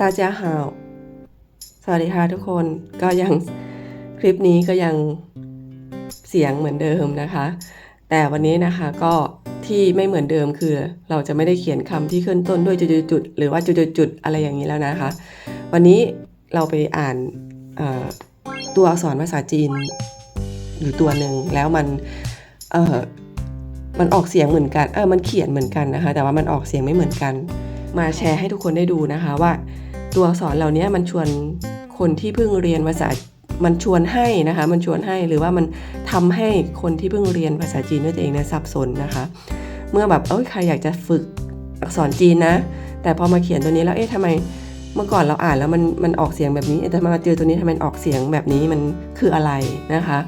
ตาเจ้าฮาวสวัสดีค่ะทุกคนก็ยังคลิปนี้ก็ยังเสียงเหมือนเดิมนะคะ แต่วันนี้นะคะก็ที่ไม่เหมือนเดิมคือ เราจะไม่ได้เขียนคำที่ขึ้นต้นด้วยจุดๆหรือว่าจุดๆอะไรอย่างนี้แล้วนะคะ วันนี้เราไปอ่านตัวอักษรภาษาจีนอยู่ตัวหนึ่งแล้วมันเออมันออกเสียงเหมือนกันเออมันเขียนเหมือนกันนะคะ แต่ว่ามันออกเสียงไม่เหมือนกัน มาแชร์ให้ทุกคนได้ดูนะคะว่า ตัวอักษรเหล่านี้มันชวนคนที่เพิ่งเรียนภาษามันชวนให้นะคะ มันชวนให้หรือว่ามันทำให้คนที่เพิ่งเรียนภาษาจีนด้วยตัวเองเนี่ยสับสนนะคะ เมื่อแบบเอ้ยใครอยากจะฝึกอักษรจีนนะ แต่พอมาเขียนตัวนี้แล้วเอ๊ะทำไมเมื่อก่อนเราอ่านแล้วมันมันออกเสียงแบบนี้แต่มาเจอตัวนี้ทำไมออกเสียงแบบนี้มันคืออะไรนะคะ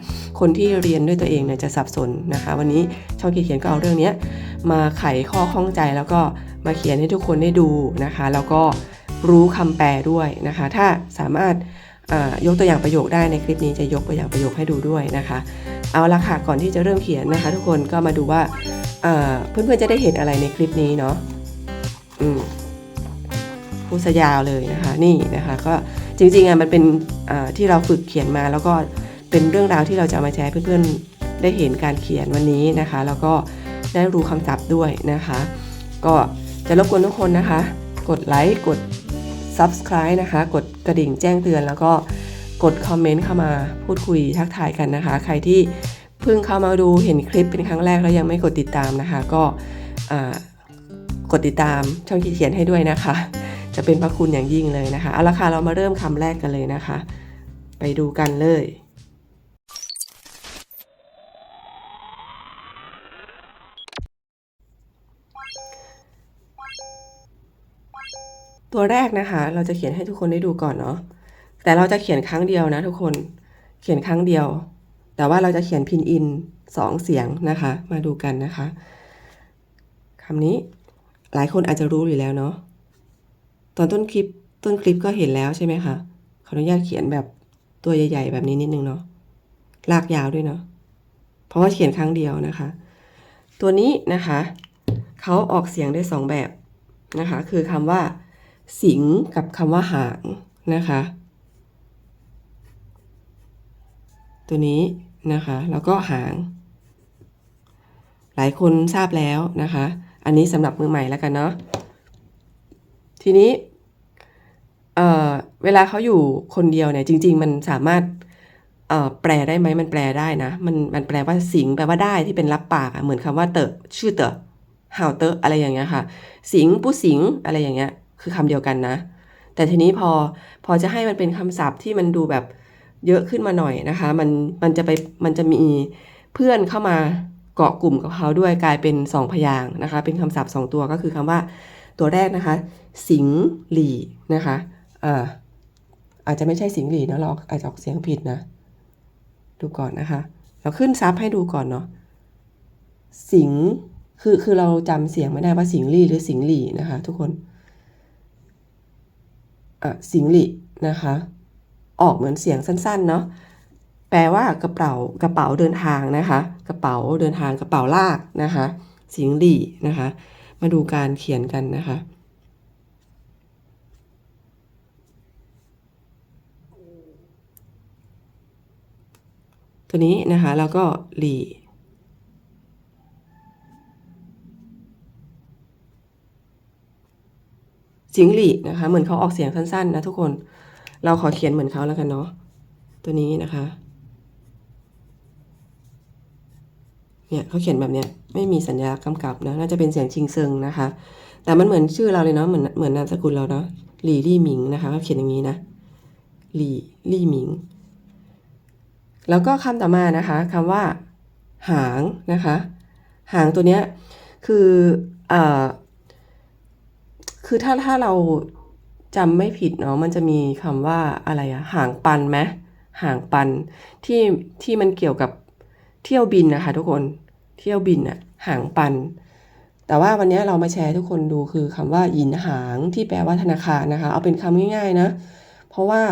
คนที่เรียนด้วยตัวเองเนี่ยจะสับสนนะคะ วันนี้ช่องเขียนก็เอาเรื่องนี้มาไขข้อข้องใจแล้วก็มาเขียนให้ทุกคนได้ดูนะคะ แล้วก็ รู้คำแปลด้วยนะคะ ถ้าสามารถยกตัวอย่างประโยคได้ในคลิปนี้จะยกตัวอย่างประโยคให้ดูด้วยนะคะ เอาละค่ะก่อนที่จะเริ่มเขียนนะคะ ทุกคนก็มาดูว่าเพื่อนๆจะได้เห็นอะไรในคลิปนี้เนาะอืมพูดซะยาวเลยนะคะ นี่นะคะ ก็จริงๆอะมันเป็นที่เราฝึกเขียนมา แล้วก็เป็นเรื่องราวที่เราจะเอามาแชร์เพื่อนๆได้เห็นการเขียนวันนี้นะคะ แล้วก็ได้รู้คำศัพท์ด้วยนะคะ ก็จะรบกวนทุกคนนะคะ กดไลค์กด subscribe นะคะ กดกระดิ่งแจ้งเตือน แล้วก็กดคอมเมนต์เข้ามาพูดคุยทักทายกันนะคะ ใครที่เพิ่งเข้ามาดูเห็นคลิปเป็นครั้งแรกแล้วยังไม่กดติดตามนะคะ ก็กดติดตามช่องคิดเขียนให้ด้วยนะคะ จะเป็นพระคุณอย่างยิ่งเลยนะคะเอาละค่ะเรามาเริ่มคำแรกกันเลยนะคะ ไปดูกันเลย ตัวแรกนะคะ เราจะเขียนให้ทุกคนได้ดูก่อนเนาะแต่เราจะเขียนครั้งเดียวนะทุกคนเขียนครั้งเดียว แต่ว่าเราจะเขียนพินอินสองเสียงนะคะ มาดูกันนะคะคำนี้หลายคนอาจจะรู้อยู่แล้วเนาะตอนต้นคลิปต้นคลิปก็เห็นแล้วใช่ไหมคะขออนุญาตเขียนแบบตัวใหญ่ ๆ แบบนี้นิดนึงเนาะลากยาวด้วยเนาะเพราะว่าเขียนครั้งเดียวนะคะ ตัวนี้นะคะเขาออกเสียงได้สองแบบนะคะ คือคำว่า สิงกับคำว่าหางนะคะ ตัวนี้นะคะ แล้วก็หาง หลายคนทราบแล้วนะคะ อันนี้สำหรับมือใหม่แล้วกันเนาะทีนี้เเวลาเขาอยู่คนเดียวเนี่ย จริง ๆ มันสามารถแปลได้ไหมมันแปลได้นะ มันมันแปลว่าสิงแปลว่าได้ที่เป็นรับปากอะเหมือนคำว่าเตอะชื่อเตอะห่าวเตอะอะไรอย่างเงี้ยค่ะ สิงผู้สิงอะไรอย่างเงี้ย คือคำเดียวกันนะ แต่ทีนี้พอพอจะให้มันเป็นคำศัพท์ที่มันดูแบบเยอะขึ้นมาหน่อยนะคะ มันมันจะไปมันจะมีเพื่อนเข้ามาเกาะกลุ่มกับเขาด้วยกลายเป็นสองพยางนะคะ เป็นคำศัพท์สองตัวก็คือคำว่าตัวแรกนะคะ สิงหลีนะคะอ่าอาจจะไม่ใช่สิงหลีนะเราอาจจะออกเสียงผิดนะ ดูก่อนนะคะ เราขึ้นซับให้ดูก่อนเนาะสิงคือคือเราจำเสียงไม่ได้ว่าสิงหลีหรือสิงหลีนะคะ ทุกคน สิงหลินะคะ ออกเหมือนเสียงสั้นๆเนาะแปลว่ากระเป๋ากระเป๋าเดินทางนะคะ กระเป๋าเดินทางกระเป๋าลากนะคะสิงหลีนะคะ มาดูการเขียนกันนะคะ ตัวนี้นะคะแล้วก็หลี สิงหลีนะคะ เหมือนเขาออกเสียงสั้นๆนะทุกคน เราขอเขียนเหมือนเขาแล้วกันเนาะ ตัวนี้นะคะ เนี่ยเขาเขียนแบบเนี้ยไม่มีสัญญากำกับนะ น่าจะเป็นเสียงชิงเซิงนะคะ แต่มันเหมือนชื่อเราเลยเนาะ เหมือนเหมือนนามสกุลเราเนาะ หลี่ลี่หมิงนะคะเขาเขียนอย่างนี้นะ หลี่ลี่หมิง แล้วก็คำต่อมานะคะคำว่า หางนะคะ หางตัวเนี้ยคือเอ่อ คือถ้าถ้าเราจำไม่ผิดเนาะมันจะมีคำว่าอะไรอะห่างปันไหมห่างปันที่ที่มันเกี่ยวกับเที่ยวบินนะคะทุกคนเที่ยวบินอะห่างปัน แต่ว่าวันนี้เรามาแชร์ทุกคนดูคือคำว่าหยินหางที่แปลว่าธนาคารนะคะ เอาเป็นคำง่ายๆนะ เพราะว่า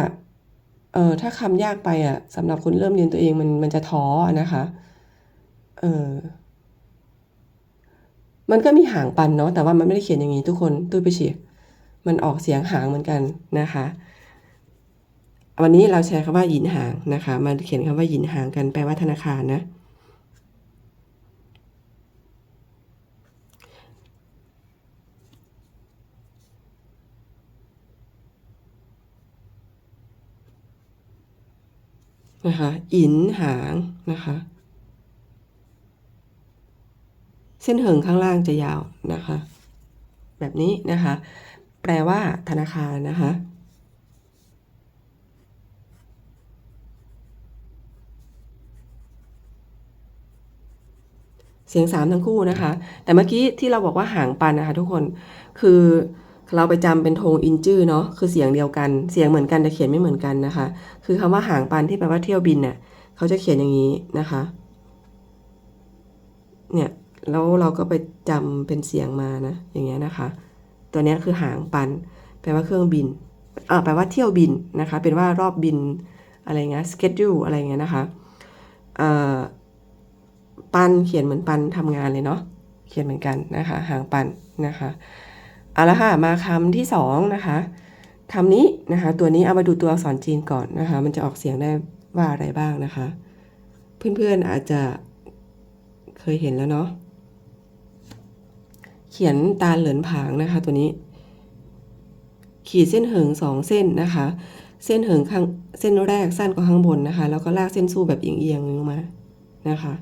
เออถ้าคำยากไปอะสำหรับคนเริ่มเรียนตัวเองมันมันจะท้อนะคะเออ มันก็มีหางปันเนาะแต่ว่ามันไม่ได้เขียนอย่างนี้ทุกคนตุ้ไปเฉียมันออกเสียงหางเหมือนกันนะคะ วันนี้เราใช้คำว่าหยินหางนะคะ มาเขียนคำว่าหยินหางกันแปลว่าธนาคารนะนะคะ อินหางนะคะ เส้นเหิงข้างล่างจะยาวนะคะ แบบนี้นะคะ แปลว่าธนาคารนะคะเสียงสามทั้งคู่นะคะ แต่เมื่อกี้ที่เราบอกว่าหางปันนะคะ ทุกคนคือเราไปจำเป็นทงอินจื้อเนาะคือเสียงเดียวกันเสียงเหมือนกันแต่เขียนไม่เหมือนกันนะคะ คือคำว่าหางปันที่แปลว่าเที่ยวบินเนี่ยเขาจะเขียนอย่างนี้นะคะ เนี่ย แล้วเราก็ไปจำเป็นเสียงมานะ อย่างเงี้ยนะคะ ตัวนี้คือหางปัน แปลว่าเครื่องบินอ่าแปลว่าเที่ยวบินนะคะ เป็นว่ารอบบินอะไรเงี้ย schedule อะไรเงี้ยนะคะเอ่อปันเขียนเหมือนปันทำงานเลยเนาะ เขียนเหมือนกันนะคะ หางปันนะคะ เอาละค่ะ มาคำที่สองนะคะคำนี้นะคะ ตัวนี้เอามาดูตัวอักษรจีนก่อนนะคะ มันจะออกเสียงได้ว่าอะไรบ้างนะคะ เพื่อนๆอาจจะเคยเห็นแล้วเนาะ ขียนตาเหลินผางนะคะตัวนี้ ขีดเส้นเหิงสองเส้นนะคะ เส้นเหิงข้างเส้นแรกสั้นกว่าข้างบนนะคะ แล้วก็ลากเส้นสู้แบบเอียงๆลงมานะคะ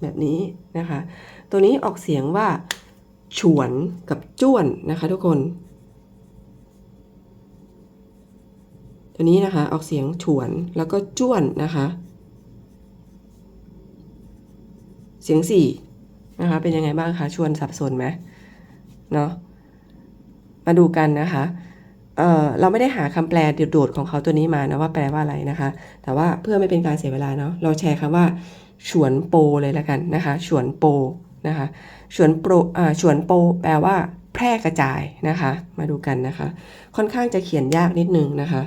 แบบนี้นะคะ ตัวนี้ออกเสียงว่า ฉวนกับจ้วนนะคะ ทุกคน ตัวนี้นะคะออกเสียงฉวนแล้วก็จ้วนนะคะ เสียงสี่ นะคะ เป็นยังไงบ้างคะ ชวนสับสนไหมเนาะ มาดูกันนะคะเเราไม่ได้หาคำแปลโดดๆของเขาตัวนี้มานะว่าแปลว่าอะไรนะคะ แต่ว่าเพื่อไม่เป็นการเสียเวลาเนาะ เราแชร์คำว่าฉวนโปเลยแล้วกันนะคะฉวนโปนะคะฉวนโปรอ่าฉวนโป แปลว่า แพร่กระจายนะคะ มาดูกันนะคะ ค่อนข้างจะเขียนยากนิดนึงนะคะ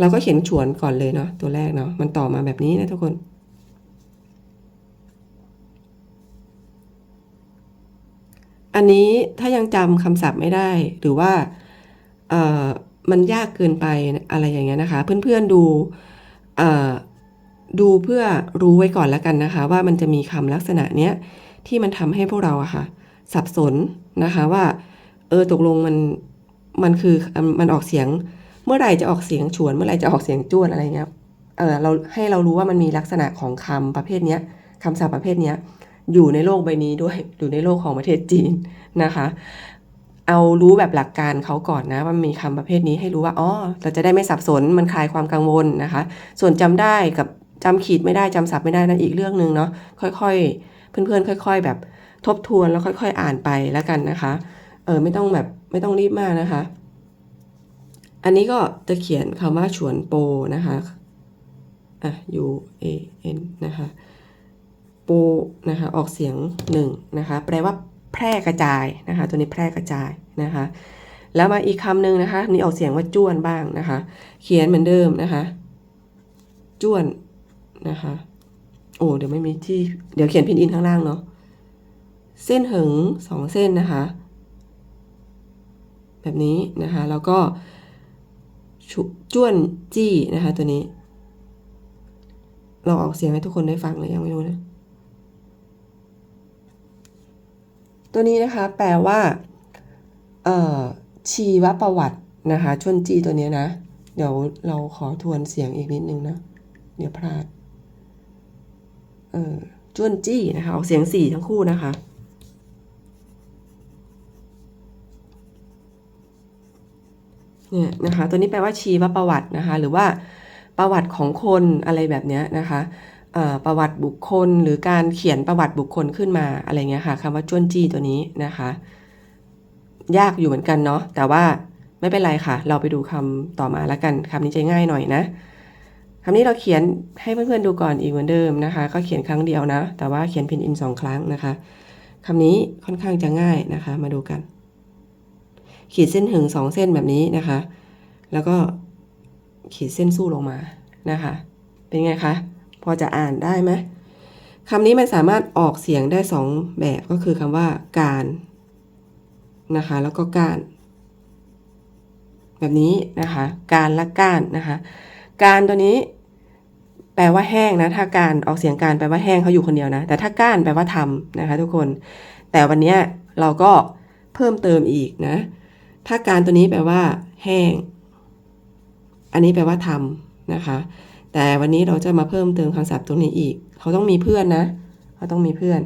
เราก็เขียนฉวนก่อนเลยเนาะตัวแรกเนาะมันต่อมาแบบนี้นะทุกคน อันนี้ถ้ายังจำคำศัพท์ไม่ได้ หรือว่าเอ่อมันยากเกินไปอะไรอย่างเงี้ยนะคะ เพื่อนๆดูเอ่อดูเพื่อรู้ไว้ก่อนแล้วกันนะคะ ว่ามันจะมีคำลักษณะเนี้ยที่มันทำให้พวกเราอะค่ะ สับสนนะคะว่า เออตกลงมันมันคือมันออกเสียงเมื่อไหร่จะออกเสียงฉวน เมื่อไหร่จะออกเสียงจ้วนอะไรเงี้ยเออเราให้เรารู้ว่ามันมีลักษณะของคำประเภทเนี้ยคำศัพท์ประเภทเนี้ย อยู่ในโลกใบนี้ด้วย อยู่ในโลกของประเทศจีนนะคะ เอารู้แบบหลักการเขาก่อนนะว่ามีคำประเภทนี้ให้รู้ว่าอ๋อเราจะได้ไม่สับสนมันคลายความกังวลนะคะ ส่วนจำได้กับจำขีดไม่ได้จำศัพท์ไม่ได้นั่นอีกเรื่องหนึ่งเนาะค่อยๆ เพื่อนๆ ค่อย ๆ แบบทบทวนแล้วค่อย ๆ อ่านไปแล้วกันนะคะเออไม่ต้องแบบไม่ต้องรีบมากนะคะ อันนี้ก็จะเขียนคำว่าฉวนโปนะคะอะ U A N นะคะ ปนะคะออกเสียงหนึ่งนะคะแปลว่าแพร่กระจายนะคะ ตัวนี้แพร่กระจายนะคะ แล้วมาอีกคำหนึ่งนะคะนี่ออกเสียงว่าจ้วนบ้างนะคะ เขียนเหมือนเดิมนะคะ จ้วนนะคะโอ้เดี๋ยวไม่มีที่เดี๋ยวเขียนพินอินข้างล่างเนาะเส้นหิงสองเส้นนะคะ แบบนี้นะคะ แล้วก็จ้วนจี้นะคะตัวนี้ เราออกเสียงให้ทุกคนได้ฟังเลยยังไม่รู้นะ ตัวนี้นะคะแปลว่าชีวประวัตินะคะชนจีตัวนี้นะ เดี๋ยวเราขอทวนเสียงอีกนิดนึงนะ เดี๋ยวพลาดเออจวนจี้นะคะออกเสียงสี่ทั้งคู่นะคะ เนี่ยนะคะ ตัวนี้แปลว่าชีวประวัตินะคะ หรือว่าประวัติของคนอะไรแบบนี้นะคะ ประวัติบุคคล หรือการเขียนประวัติบุคคลขึ้นมาอะไรเงี้ยค่ะคำว่าจ้วนจี้ตัวนี้นะคะ ยากอยู่เหมือนกันเนาะแต่ว่าไม่เป็นไรค่ะ เราไปดูคำต่อมาแล้วกันคำนี้จะง่ายหน่อยนะคำนี้เราเขียนให้เพื่อนๆดูก่อนอีกเหมือนเดิมนะคะ ก็เขียนครั้งเดียวนะ แต่ว่าเขียนพินอินสองครั้งนะคะคำนี้ค่อนข้างจะง่ายนะคะ มาดูกัน ขีดเส้นหึงสองเส้นแบบนี้นะคะ แล้วก็ขีดเส้นสู้ลงมานะคะ เป็นไงคะ อจะอ่านได้ไหมคำนี้มันสามารถออกเสียงได้สองแบบก็คือคำว่าการนะคะ แล้วก็ก้าน แบบนี้นะคะ การและก้านนะคะ การตัวนี้ แปลว่าแห้งนะ ถ้าการออกเสียงการแปลว่าแห้งเขาอยู่คนเดียวนะ แต่ถ้าก้านแปลว่าทำนะคะ ทุกคน แต่วันนี้เราก็เพิ่มเติมอีกนะ ถ้าการตัวนี้แปลว่า แห้ง อันนี้แปลว่าทำนะคะ แต่วันนี้เราจะมาเพิ่มเติมคำศัพท์ตรงนี้อีก เขาต้องมีเพื่อนนะ เขาต้องมีเพื่อน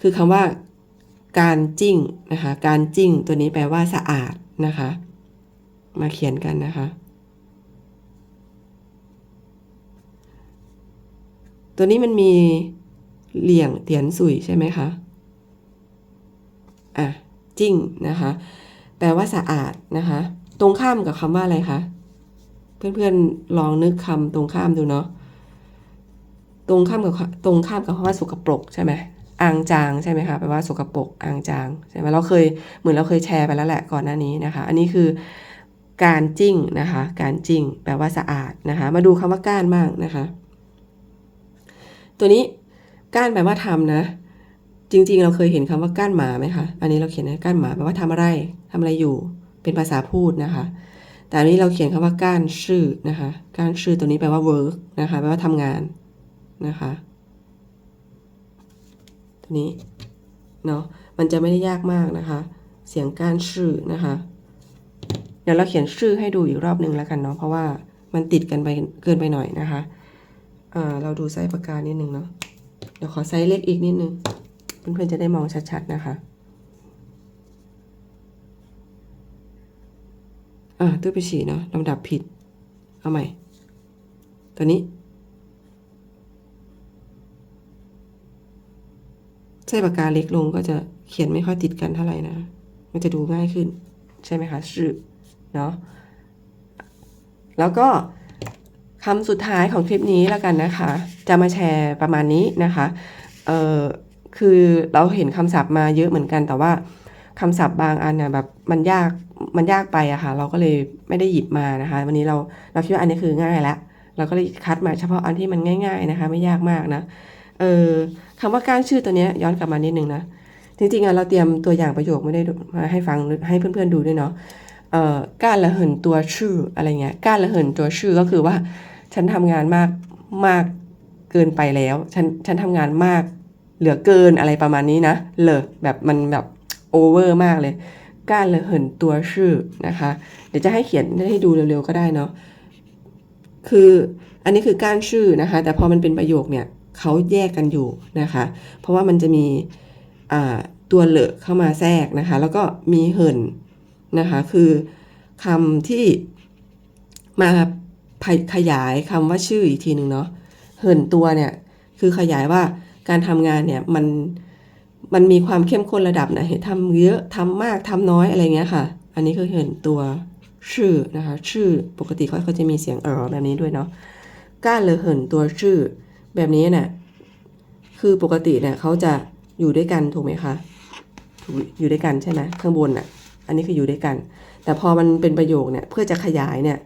คือคำว่า การจิ้งนะคะ การจิ้งตัวนี้แปลว่าสะอาดนะคะ มาเขียนกันนะคะ ตัวนี้มันมีเหลี่ยงเตียนสุยใช่ไหมคะอะจิ้งนะคะ แปลว่าสะอาดนะคะ ตรงข้ามกับคำว่าอะไรคะ เพื่อนๆลองนึกคำตรงข้ามดูเนาะตรงข้ามกับตรงข้ามกับคำว่าสกปรกใช่ไหมอางจางใช่ไหมคะแปลว่าสกปรกอางจางใช่ไหมเราเคยเหมือนเราเคยแชร์ไปแล้วแหละก่อนหน้านี้นะคะ อันนี้คือการจิ้งนะคะ การจิ้งแปลว่าสะอาดนะคะ มาดูคำว่าก้านบ้างนะคะ ตัวนี้ก้านแปลว่าทำนะ จริงๆ เราเคยเห็นคำว่าก้านหมาไหมคะอันนี้เราเขียนนะก้านหมาแปลว่าทำอะไรทำอะไรอยู่ เป็นภาษาพูดนะคะ แต่อันนี้เราเขียนคำว่าก้านชื่อนะคะ ก้านชื่อตัวนี้แปลว่า work นะคะ แปลว่าทำงานนะคะ ตัวนี้ เนาะมันจะไม่ได้ยากมากนะคะ เสียงก้านชื่อนะคะ เดี๋ยวเราเขียนชื่อให้ดูอีกรอบหนึ่งแล้วกันเนาะ เพราะว่ามันติดกันไปเกินไปหน่อยนะคะ อ่า เราดูไซส์ปากกานิดนึงเนาะ เดี๋ยวขอไซส์เล็กอีกนิดนึง เพื่อนๆจะได้มองชัดๆนะคะ อ่าตู้ไปฉี่เนาะลำดับผิด เอาใหม่ ตัวนี้ ใช้ปากกาเล็กลงก็จะเขียนไม่ค่อยติดกันเท่าไหร่นะ มันจะดูง่ายขึ้น ใช่ไหมคะชื่อเนาะ แล้วก็คำสุดท้ายของคลิปนี้แล้วกันนะคะ จะมาแชร์ประมาณนี้นะคะ เอ่อ คือเราเห็นคำศัพท์มาเยอะเหมือนกัน แต่ว่าคำศัพท์บางอันเนี่ยแบบมันยาก มันยากไปอะค่ะ เราก็เลยไม่ได้หยิบมานะคะ วันนี้เราเราคิดว่าอันนี้คือง่ายแล้วเราก็เลยคัดมาเฉพาะอันที่มันง่าย ๆนะคะ ไม่ยากมากนะเออคำว่าก้านชื่อตัวนี้ย้อนกลับมานิดนึงนะจริงๆอะเราเตรียมตัวอย่างประโยคไม่ได้มาให้ฟังให้เพื่อนๆดูด้วยเนาะเอ่อก้านละเหินตัวชื่ออะไรเงี้ยก้านละเหินตัวชื่อก็คือว่า ฉันทำงานมากมากเกินไปแล้ว ฉันฉันทำงานมากเหลือเกินอะไรประมาณนี้นะ เลยแบบมันแบบโอเวอร์มากเลย ก้านละเหินตัวชื่อนะคะ เดี๋ยวจะให้เขียนให้ดูเร็วๆก็ได้เนาะคืออันนี้คือก้านชื่อนะคะ แต่พอมันเป็นประโยคเนี่ยเขาแยกกันอยู่นะคะ เพราะว่ามันจะมีตัวเหลอะเข้ามาแทรกนะคะ แล้วก็มีเหินนะคะ คือคำที่มาขยายคำว่าชื่ออีกทีหนึ่งเนาะเหินตัวเนี่ยคือขยายว่าการทำงานเนี่ยมัน มันมีความเข้มข้นระดับไหนทำเยอะทำมากทำน้อยอะไรเงี้ยค่ะ อันนี้คือเหินตัวชื่อนะคะชื่อปกติเขาเขาจะมีเสียงเออแบบนี้ด้วยเนาะก้านเลยเหินตัวชื่อแบบนี้เนี่ยคือปกติเนี่ยเขาจะอยู่ด้วยกันถูกไหมคะถูกอยู่ด้วยกันใช่ไหมข้างบนอะ อันนี้คืออยู่ด้วยกัน แต่พอมันเป็นประโยคเนี่ยเพื่อจะขยายเนี่ย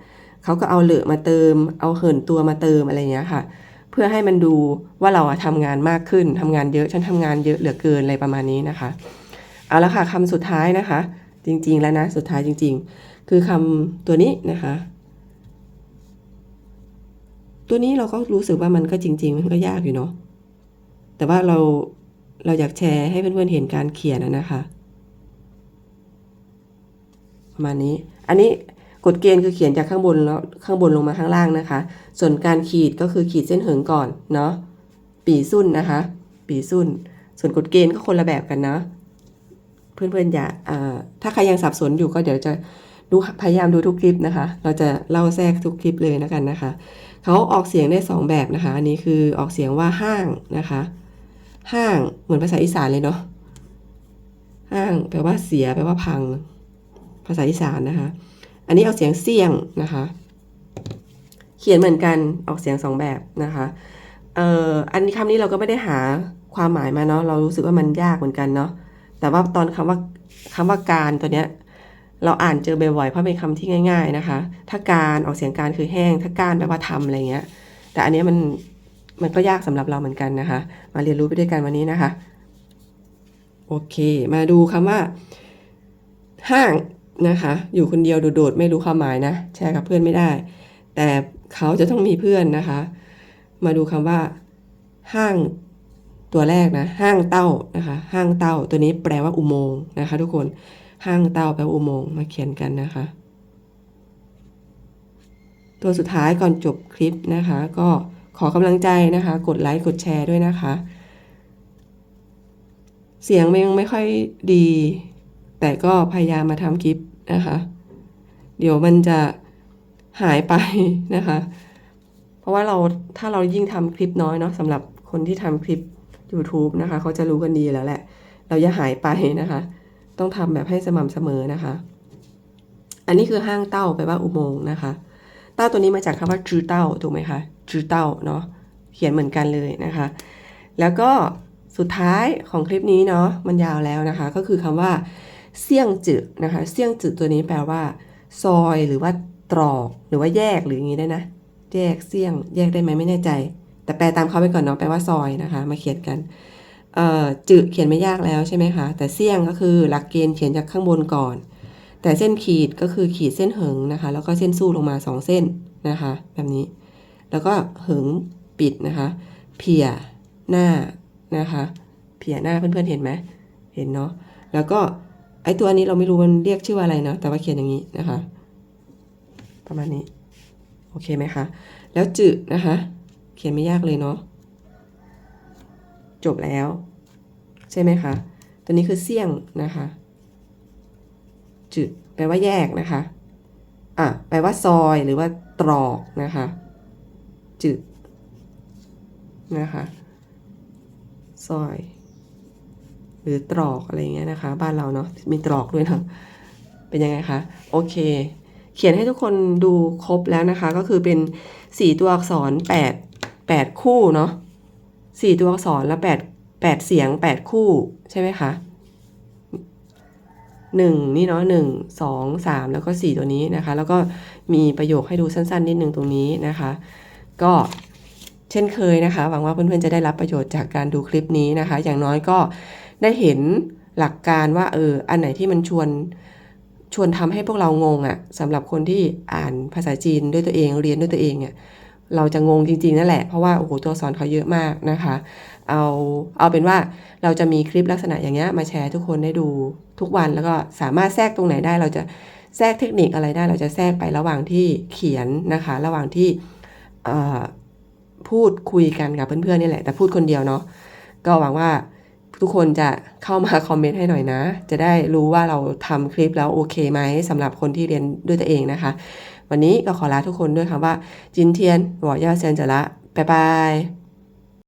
เขาก็เอาเหลือมาเติม เอาเหินตัวมาเติมอะไรเงี้ยค่ะ เพื่อให้มันดูว่าเราอะทำงานมากขึ้นทำงานเยอะฉันทำงานเยอะเหลือเกินอะไรประมาณนี้นะคะ เอาละค่ะคำสุดท้ายนะคะ จริง ๆ แล้วนะสุดท้ายจริง ๆ คือคำตัวนี้นะคะ ตัวนี้เราก็รู้สึกว่ามันก็จริง ๆ มันก็ยากอยู่เนาะแต่ว่าเราเราอยากแชร์ให้เพื่อนๆเห็นการเขียนนะคะประมาณนี้ อันนี้ กฎเกณฑ์คือเขียนจากข้างบนแล้วข้างบนลงมาข้างล่างนะคะ ส่วนการขีดก็คือขีดเส้นเหิงก่อนเนาะปีสุ่นนะคะ ปีสุ่น ส่วนกฎเกณฑ์ก็คนละแบบกันนะเพื่อนๆอย่าถ้าใครยังสับสนอยู่ก็เดี๋ยวจะดูพยายามดูทุกคลิปนะคะ เราจะเล่าแทรกทุกคลิปเลยนะกันนะคะเขาออกเสียงได้สองแบบนะคะ อันนี้คือออกเสียงว่าห้างนะคะ ห้างเหมือนภาษาอีสานเลยเนาะห้างแปลว่าเสียแปลว่าพัง ภาษาอีสานนะคะ อันนี้ออกเสียงเสี่ยงนะคะ เขียนเหมือนกันออกเสียงสองแบบนะคะเอ่ออันนี้คำนี้เราก็ไม่ได้หาความหมายมาเนาะเรารู้สึกว่ามันยากเหมือนกันเนาะแต่ว่าตอนคำว่าคำว่าการตัวเนี้ยเราอ่านเจอบ่อยๆเพราะเป็นคำที่ง่าย ๆนะคะ ถ้าการออกเสียงการคือแห้ง ถ้าการแปลว่าทำอะไรเงี้ย แต่อันนี้มันมันก็ยากสำหรับเราเหมือนกันนะคะ มาเรียนรู้ไปด้วยกันวันนี้นะคะ โอเค มาดูคำว่า ห้าง นะคะ อยู่คนเดียวโดดๆไม่รู้ความหมายนะแชร์กับเพื่อนไม่ได้ แต่เขาจะต้องมีเพื่อนนะคะ มาดูคำว่า ห้างตัวแรกนะห้างเต้านะคะ ห้างเต้าตัวนี้แปลว่าอุโมงค์นะคะ ทุกคนห้างเต้าแปลว่าอุโมงค์มาเขียนกันนะคะ ตัวสุดท้ายก่อนจบคลิปนะคะ ก็ขอกำลังใจนะคะ กดไลค์กดแชร์ด้วยนะคะ เสียงมันยังไม่ค่อยดี แต่ก็พยายามมาทำคลิปนะคะ เดี๋ยวมันจะหายไปนะคะ เพราะว่าเราถ้าเรายิ่งทำคลิปน้อยเนาะสำหรับคนที่ทำคลิป YouTube นะคะ เขาจะรู้กันดีแล้วแหละ เราอย่าหายไปนะคะ ต้องทำแบบให้สม่ำเสมอนะคะ อันนี้คือห้างเต้าแปลว่าอุโมงค์นะคะ เต้าตัวนี้มาจากคำว่าจือเต้าถูกไหมคะจือเต้าเนาะเขียนเหมือนกันเลยนะคะ แล้วก็สุดท้ายของคลิปนี้เนาะมันยาวแล้วนะคะ ก็คือคำว่า เสี่ยงจืดนะคะ เสี่ยงจืดตัวนี้แปลว่า ซอยหรือว่าตรอกหรือว่าแยกหรืออย่างนี้ได้นะ แยกเสี่ยง แยกได้ไหมไม่แน่ใจ แต่แปลตามเขาไปก่อนเนาะแปลว่าซอยนะคะ มาเขียนกันเอ่อจืดเขียนไม่ยากแล้วใช่ไหมคะ แต่เสี่ยงก็คือหลักเกณฑ์เขียนจากข้างบนก่อน แต่เส้นขีดก็คือขีดเส้นเหิงนะคะ แล้วก็เส้นสู้ลงมาสองเส้นนะคะ แบบนี้ แล้วก็เหิงปิดนะคะ เพียหน้านะคะ เพียหน้าเพื่อนๆเห็นไหมเห็นเนาะ แล้วก็ ไอตัวนี้เราไม่รู้มันเรียกชื่อว่าอะไรเนาะแต่ว่าเขียนอย่างนี้นะคะ ประมาณนี้ โอเคไหมคะ แล้วจืดนะคะ เขียนไม่ยากเลยเนาะจบแล้ว ใช่ไหมคะ ตัวนี้คือเสี่ยงนะคะ จืดแปลว่าแยกนะคะอะแปลว่าซอยหรือว่าตรอกนะคะ จืดนะคะ ซอย หรือตรอกอะไรเงี้ยนะคะ บ้านเราเนาะมีตรอกด้วยเนาะเป็นยังไงคะโอเค เขียนให้ทุกคนดูครบแล้วนะคะ ก็คือเป็นสี่ตัวอักษรแปดแปดคู่เนาะสี่ตัวอักษรแล้วแปดแปดเสียงแปดคู่ใช่ไหมคะหนึ่งนี่เนาะหนึ่งสองสามแล้วก็สี่ตัวนี้นะคะ แล้วก็มีประโยคให้ดูสั้น ๆ นิดนึงตรงนี้นะคะ ก็เช่นเคยนะคะ หวังว่าเพื่อนๆจะได้รับประโยชน์จากการดูคลิปนี้นะคะ อย่างน้อยก็ ได้เห็นหลักการว่าเอออันไหนที่มันชวนชวนทำให้พวกเรางงอะ่ะสำหรับคนที่อ่านภาษาจีนด้วยตัวเองเรียนด้วยตัวเองเนี่ยเราจะงงจริงๆนั่นแหละเพราะว่าโอ้โหตัวสอนเขาเยอะมากนะคะ เอาเอาเป็นว่าเราจะมีคลิปลักษณะอย่างเงี้ยมาแชร์ทุกคนได้ดูทุกวันแล้วก็สามารถแทรกตรงไหนได้ เราจะแทรกเทคนิคอะไรได้ เราจะแทรกไประหว่างที่เขียนนะคะ ระหว่างที่พูดคุยกันกับเพื่อนๆนี่แหละ แต่พูดคนเดียวเนาะก็หวังว่า ทุกคนจะเข้ามาคอมเมนต์ให้หน่อยนะ จะได้รู้ว่าเราทำคลิปแล้วโอเคไหมสำหรับคนที่เรียนด้วยตัวเองนะคะ วันนี้ก็ขอลาทุกคนด้วยคำว่าจินเทียนหัวย่าเซียนจะละบ๊ายบาย